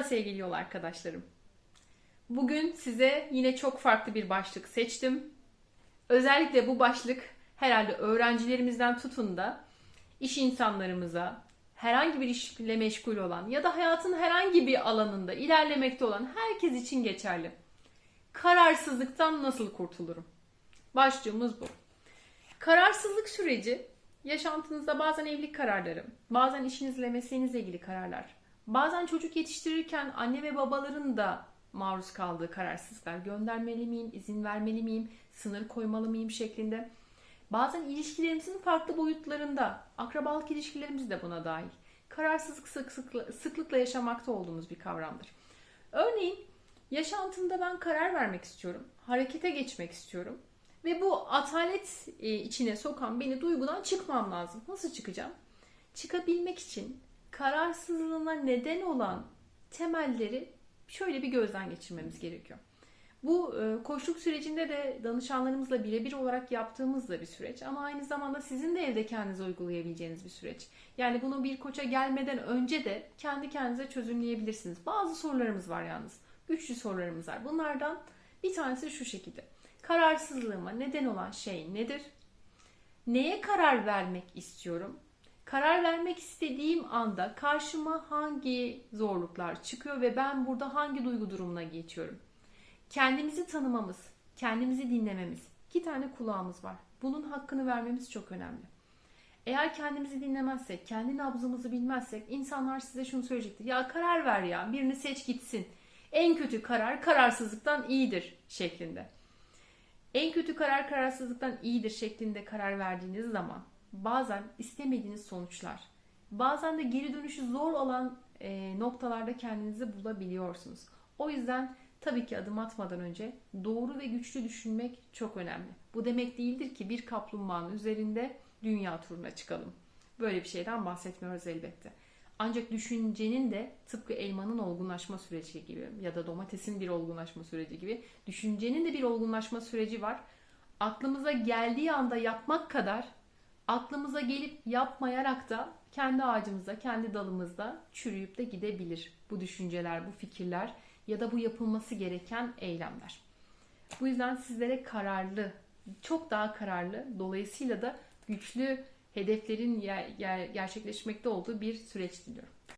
Merhaba sevgili yol arkadaşlarım. Bugün size yine çok farklı bir başlık seçtim. Özellikle bu başlık herhalde öğrencilerimizden tutun da iş insanlarımıza, herhangi bir işle meşgul olan ya da hayatın herhangi bir alanında ilerlemekte olan herkes için geçerli. Kararsızlıktan nasıl kurtulurum? Başlığımız bu. Kararsızlık süreci yaşantınızda bazen evlilik kararları, bazen işinizle mesleğinizle ilgili kararlar, bazen çocuk yetiştirirken anne ve babaların da maruz kaldığı kararsızlıklar. Göndermeli miyim, izin vermeli miyim, sınır koymalı mıyım şeklinde. Bazen ilişkilerimizin farklı boyutlarında, akrabalık ilişkilerimiz de buna dahil. Kararsızlık sık sıkla, sıklıkla yaşamakta olduğumuz bir kavramdır. Örneğin yaşantımda ben karar vermek istiyorum, harekete geçmek istiyorum ve bu atalet e, içine sokan beni duygudan çıkmam lazım. Nasıl çıkacağım? Çıkabilmek için kararsızlığına neden olan temelleri şöyle bir gözden geçirmemiz gerekiyor. Bu e, koçluk sürecinde de danışanlarımızla birebir olarak yaptığımız da bir süreç ama aynı zamanda sizin de evde kendinize uygulayabileceğiniz bir süreç. Yani bunu bir koça gelmeden önce de kendi kendinize çözümleyebilirsiniz. Bazı sorularımız var yalnız. Güçlü sorularımız var. Bunlardan bir tanesi şu şekilde. Kararsızlığıma neden olan şey nedir? Neye karar vermek istiyorum? Karar vermek istediğim anda karşıma hangi zorluklar çıkıyor ve ben burada hangi duygu durumuna geçiyorum? Kendimizi tanımamız, kendimizi dinlememiz. İki tane kulağımız var. Bunun hakkını vermemiz çok önemli. Eğer kendimizi dinlemezsek, kendi nabzımızı bilmezsek insanlar size şunu söyleyecektir. Ya karar ver ya, birini seç gitsin. En kötü karar kararsızlıktan iyidir şeklinde. En kötü karar kararsızlıktan iyidir şeklinde karar verdiğiniz zaman bazen istemediğiniz sonuçlar, bazen de geri dönüşü zor olan e, noktalarda kendinizi bulabiliyorsunuz. O yüzden tabii ki adım atmadan önce doğru ve güçlü düşünmek çok önemli. Bu demek değildir ki bir kaplumbağanın üzerinde dünya turuna çıkalım. Böyle bir şeyden bahsetmiyoruz elbette. Ancak düşüncenin de tıpkı elmanın olgunlaşma süreci gibi ya da domatesin bir olgunlaşma süreci gibi düşüncenin de bir olgunlaşma süreci var. Aklımıza geldiği anda yapmak kadar aklımıza gelip yapmayarak da kendi ağacımızda, kendi dalımızda çürüyüp de gidebilir bu düşünceler, bu fikirler ya da bu yapılması gereken eylemler. Bu yüzden sizlere kararlı, çok daha kararlı, dolayısıyla da güçlü hedeflerin gerçekleşmekte olduğu bir süreç diliyorum.